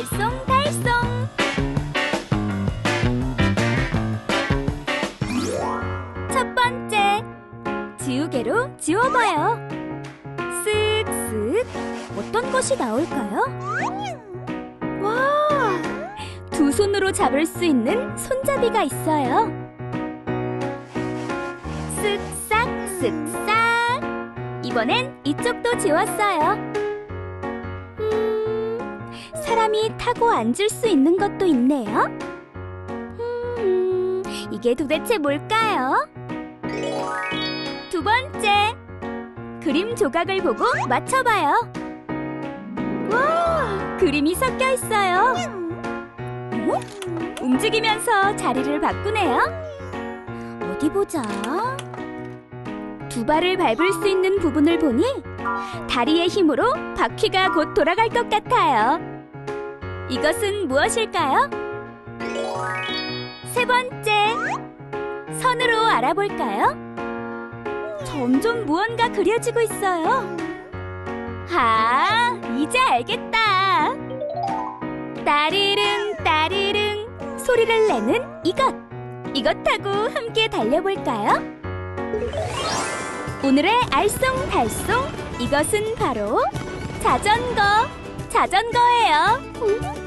알쏭달쏭. 첫 번째 지우개로 지워봐요. 쓱쓱. 어떤 것이 나올까요? 와! 두 손으로 잡을 수 있는 손잡이가 있어요. 쓱싹 쓱싹. 이번엔 이쪽도 지웠어요. 음, 사람이 타고 앉을 수 있는 것도 있네요. 음, 이게 도대체 뭘까요? 두 번째 그림 조각을 보고 맞춰봐요. 와 그림이 섞여 있어요. 어? 움직이면서 자리를 바꾸네요. 어디 보자. 두 발을 밟을 수 있는 부분을 보니 다리의 힘으로 바퀴가 곧 돌아갈 것 같아요 이것은 무엇일까요? 세 번째 선으로 알아볼까요? 점점 무언가 그려지고 있어요. 아, 이제 알겠다. 따리릉 따리릉 소리를 내는 이것. 이것하고 함께 달려볼까요? 오늘의 알쏭달쏭 이것은 바로 자전거. 자전거예요.